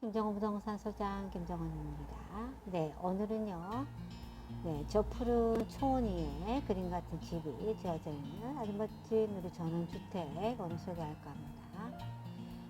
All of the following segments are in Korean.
김정은 부동산 소장 김정은입니다. 네, 오늘은요. 네, 저 푸른 초원위에 그림 같은 집이 지어져 있는 우리 전원주택 오늘 소개할까 합니다.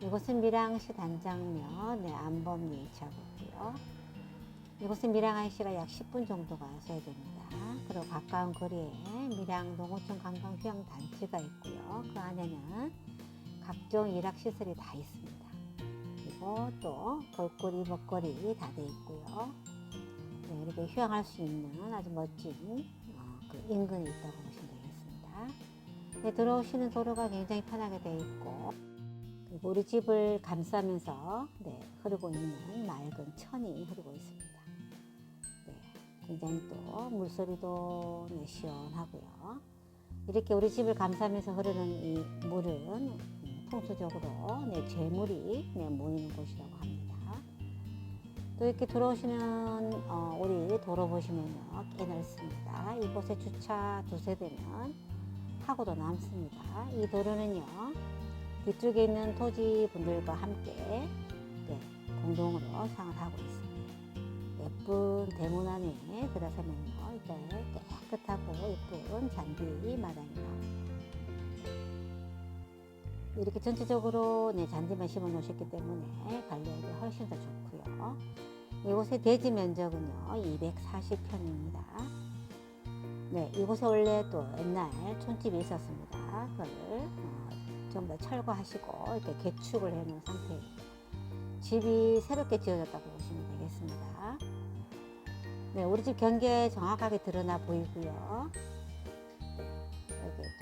이곳은 밀양시 단장면 네, 안범리 위치하고 있고요. 이곳은 밀양 IC가 약 10분 정도가 소요됩니다. 그리고 가까운 거리에 밀양 농어촌 관광 휴양 단지가 있고요. 그 안에는 각종 일학시설이 다 있습니다. 그리고 또 볼거리, 먹거리 다 돼 있고요. 네, 이렇게 휴양할 수 있는 아주 멋진 어, 그 인근에 있다고 보시면 되겠습니다. 네, 들어오시는 도로가 굉장히 편하게 돼 있고 그리고 우리 집을 감싸면서 네, 흐르고 있는 맑은 천이 흐르고 있습니다. 네, 굉장히 또 물소리도 네, 시원하고요. 이렇게 우리 집을 감싸면서 흐르는 이 물은 음, 풍수적으로 네, 재물이 네, 모이는 곳이라고 합니다. 또 이렇게 들어오시는 어, 우리 도로 보시면요 꽤 넓습니다. 이곳에 주차 두세 대면 타고도 남습니다. 이 도로는요 뒤쪽에 있는 토지 분들과 함께 네, 공동으로 사용을 하고 있습니다. 예쁜 대문 안에 들어서면요 이렇게 깨끗하고 예쁜 잔디 마당이 나옵니다. 이렇게 전체적으로 네, 잔디만 심어 놓으셨기 때문에 관리하기 훨씬 더 좋고요. 이곳의 대지 면적은요 240평입니다. 네, 이곳에 원래 또 옛날 촌집이 있었습니다. 어, 전부 다 철거하시고 이렇게 개축을 해놓은 상태입니다. 집이 새롭게 지어졌다고 보시면 되겠습니다. 네, 우리 집 경계 정확하게 드러나 보이고요.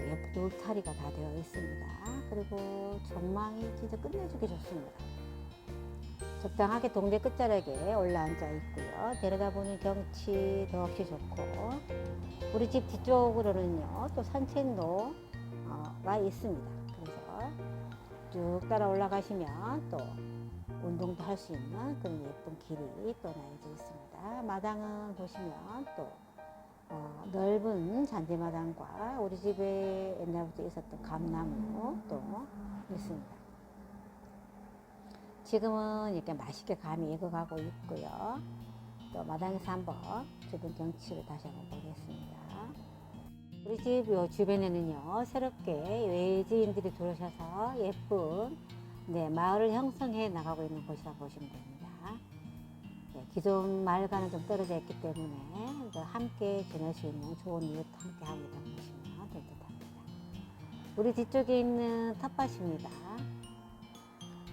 예쁜 울타리가 다 되어 있습니다. 그리고 전망이 진짜 끝내주기 좋습니다. 적당하게 동네 끝자락에 올라앉아 있고요. 내려다보는 경치 더없이 좋고 우리 집 뒤쪽으로는요 또 산책로가 있습니다. 그래서 쭉 따라 올라가시면 또 운동도 할 수 있는 그런 예쁜 길이 또 나여져 있습니다. 마당은 보시면 또 어, 넓은 잔디마당과 우리 집에 옛날부터 있었던 감나무 또 있습니다. 지금은 이렇게 맛있게 감이 익어가고 있고요. 또 마당에서 한번 주변 경치를 다시 한번 보겠습니다. 우리 집 요 주변에는요, 새롭게 외지인들이 들어오셔서 예쁜 네, 마을을 형성해 나가고 있는 곳이라고 보시면 됩니다. 네, 기존 마을과는 좀 떨어져 있기 때문에 함께 지낼 수 있는 좋은 이웃 함께 있다고 보시면 될 듯 합니다. 우리 뒤쪽에 있는 텃밭입니다.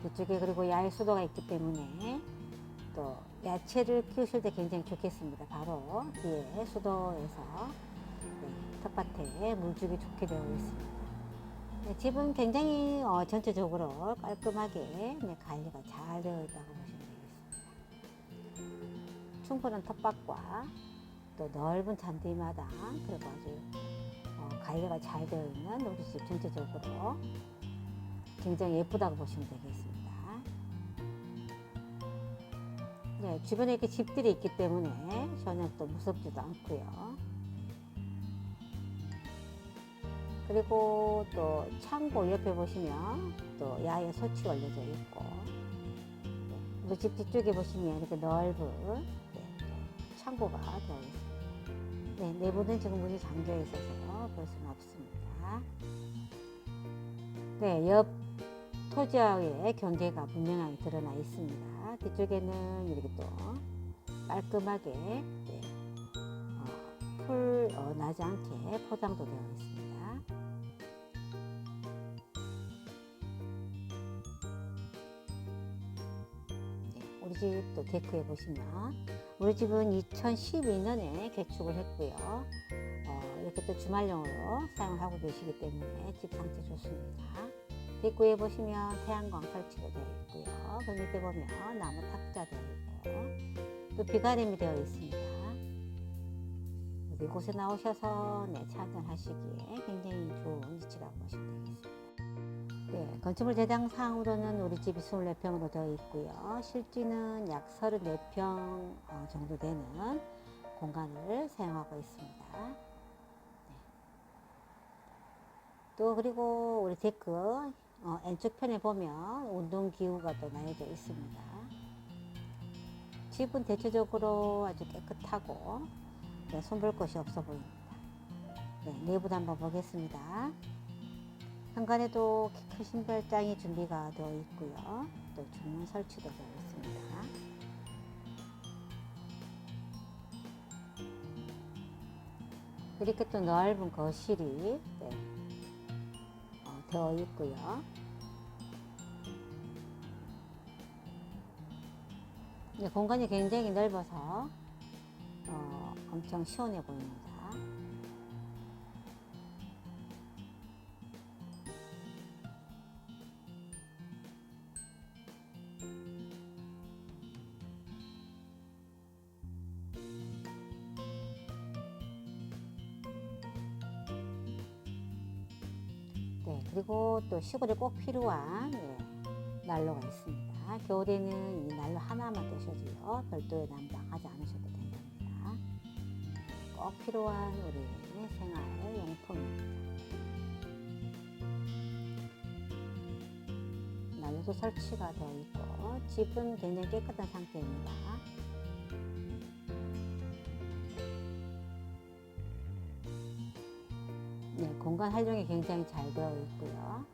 뒤쪽에 그리고 야외 수도가 있기 때문에 또 야채를 키우실 때 굉장히 좋겠습니다. 바로 뒤에 수도에서 네, 텃밭에 물주기 좋게 되어 있습니다. 네, 집은 굉장히 어, 전체적으로 깔끔하게 네, 관리가 잘 되어 있다고 보시면 되겠습니다. 충분한 텃밭과 또 넓은 잔디마당 그리고 아주 어, 관리가 잘 되어 있는 우리 집 전체적으로 굉장히 예쁘다고 보시면 되겠습니다. 네, 주변에 이렇게 집들이 있기 때문에 전혀 또 무섭지도 않고요. 그리고 또 창고 옆에 보시면 또 야외 소치 올려져 있고 네, 우리 집 뒤쪽에 보시면 이렇게 넓은 네, 또 창고가 되어 있습니다. 네, 내부는 지금 문이 잠겨 있어서 볼 수는 없습니다. 네, 옆 토지와의 경계가 분명하게 드러나 있습니다. 뒤쪽에는 이렇게 또 깔끔하게 네, 어, 풀 어, 나지 않게 포장도 되어 있습니다. 네, 우리 집 또 데크에 보시면 우리 집은 2012년에 개축을 했고요. 어, 이렇게 또 주말용으로 사용을 하고 계시기 때문에 집 상태 좋습니다. 입구에 보시면 태양광 설치가 되어 있고요. 그 밑에 보면 나무 탁자 되어 있고 또 비가림이 되어 있습니다. 이곳에 나오셔서 네, 차 한잔 하시기에 굉장히 좋은 위치라고 보시면 되겠습니다. 네, 건축물 대장 상으로는 우리 집이 24평으로 되어 있고요. 실지는 약 34평 어, 정도 되는 공간을 사용하고 있습니다. 네. 또 그리고 우리 데크 어, 왼쪽 편에 보면 운동 기구가 또 나뉘어져 있습니다. 집은 대체적으로 아주 깨끗하고 네, 손볼 것이 없어 보입니다. 네, 내부도 한번 보겠습니다. 현관에도 키큰 신발장이 준비가 되어 있고요. 또 주문 설치도 되어 있습니다. 이렇게 또 넓은 거실이 네, 어, 되어 있고요. 네, 공간이 굉장히 넓어서 어, 엄청 시원해 보입니다. 그리고 또 시골에 꼭 필요한 네, 난로가 있습니다. 겨울에는 이 난로 하나만 드셔도요, 별도의 난방 하지 않으셔도 된답니다. 꼭 필요한 우리 생활 용품입니다. 난로도 설치가 되어 있고, 집은 굉장히 깨끗한 상태입니다. 공간 활용이 굉장히 잘 되어 있고요.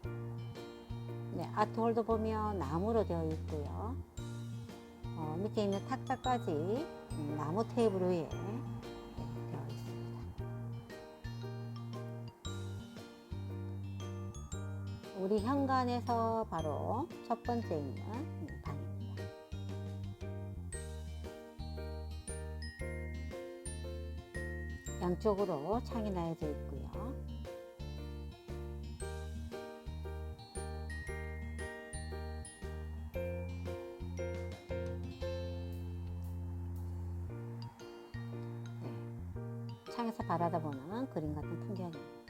네, 아트홀도 보면 나무로 되어 있고요. 어, 밑에 있는 탁자까지 음, 나무 테이블 위에 네, 되어 있습니다. 우리 현관에서 바로 첫 번째 있는 네, 방입니다. 양쪽으로 창이 나여져 있고요. 그림 같은 풍경입니다.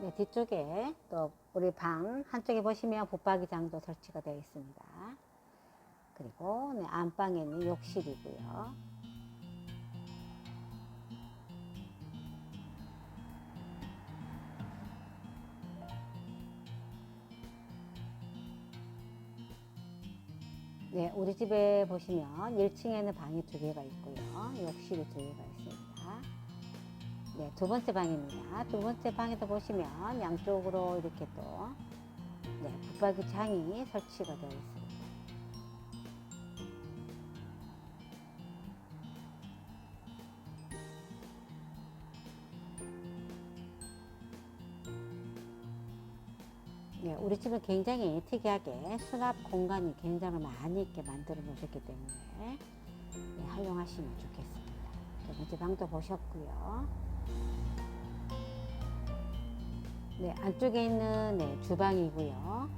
네, 뒤쪽에 또 우리 방 한쪽에 보시면 붙박이장도 설치가 되어 있습니다. 그리고 네, 안방에는 욕실이고요. 네, 우리 집에 보시면 1층에는 방이 두 개가 있고요. 욕실이 두 개가 있습니다. 네, 두 번째 방입니다. 두 번째 방에도 보시면 양쪽으로 이렇게 또 네, 붙박이 장이 설치가 되어 있습니다. 우리 집은 굉장히 특이하게 수납 공간이 굉장히 많이 있게 만들어 놓으셨기 때문에 네, 활용하시면 좋겠습니다. 두 번째 방도 보셨고요. 네, 안쪽에 있는 네, 주방이고요.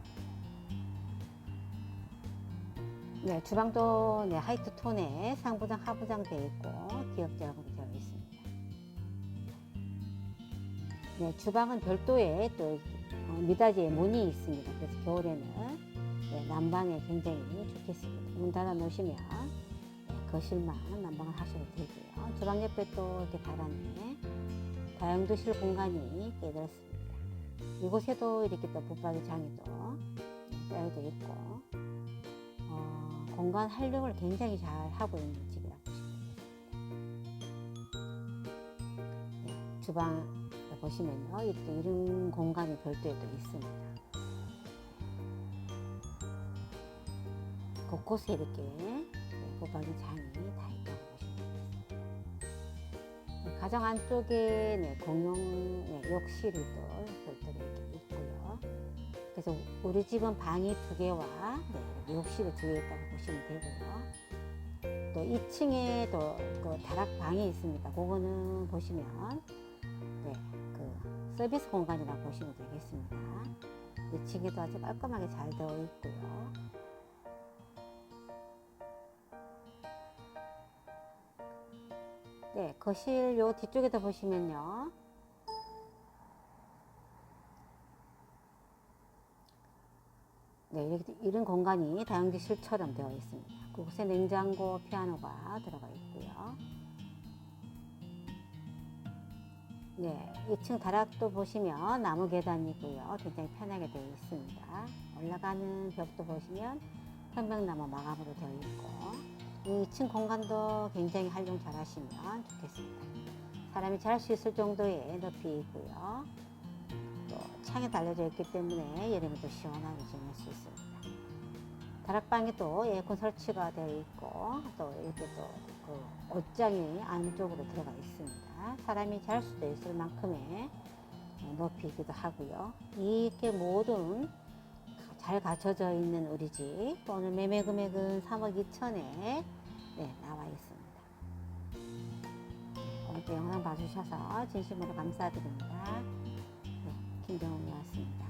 네, 주방도 네, 하이트 톤에 상부장, 하부장 되어 있고 기역자로 되어 있습니다. 네, 주방은 별도의 또 어, 미닫이에 문이 있습니다. 그래서 겨울에는 네, 난방에 굉장히 좋겠습니다. 문 닫아 놓으시면 네, 거실만 난방을 하셔도 되고요. 주방 옆에 또 이렇게 달아내 다용도실 공간이 꽤 넓습니다. 이곳에도 이렇게 또 붙박이 장이 또 빼어져 있고 어, 공간 활용을 굉장히 잘 하고 있는 집이라고 보시면 되겠습니다. 네, 주방 보시면요, 이렇게 이런 공간이 별도에 또 있습니다. 곳곳에 이렇게 네, 붙박이 장이 다 있다고 보시면 되겠습니다. 네, 가정 안쪽에 네, 공용 네, 욕실이 또 별도로 이렇게 있고요. 그래서 우리 집은 방이 두 개와 네, 욕실이 두 개 있다고 보시면 되고요. 또 2층에 또 그 다락방이 있습니다. 그거는 보시면 네, 그 서비스 공간이라고 보시면 되겠습니다. 2층에도 아주 깔끔하게 잘 되어 있고요. 네, 거실 요 뒤쪽에도 보시면요. 네, 이렇게 이런 공간이 다용도실처럼 되어 있습니다. 그곳에 냉장고, 피아노가 들어가 있고요. 네, 2층 다락도 보시면 나무 계단이고요. 굉장히 편하게 되어 있습니다. 올라가는 벽도 보시면 편백나무 마감으로 되어 있고 2층 공간도 굉장히 활용 잘 하시면 좋겠습니다. 사람이 잘 수 있을 정도의 높이이고요. 또 창에 달려져 있기 때문에 여름에도 시원하게 지낼 수 있습니다. 다락방에 또 에어컨 설치가 되어 있고 또 이렇게 또 그 옷장이 안쪽으로 들어가 있습니다. 사람이 잘 수도 있을 만큼의 높이이기도 하고요. 이렇게 모든 잘 갖춰져 있는 우리 집 오늘 매매 금액은 3억 2천에 네, 나와 있습니다. 오늘도 영상 봐주셔서 진심으로 감사드립니다. 네, 김정은이었습니다.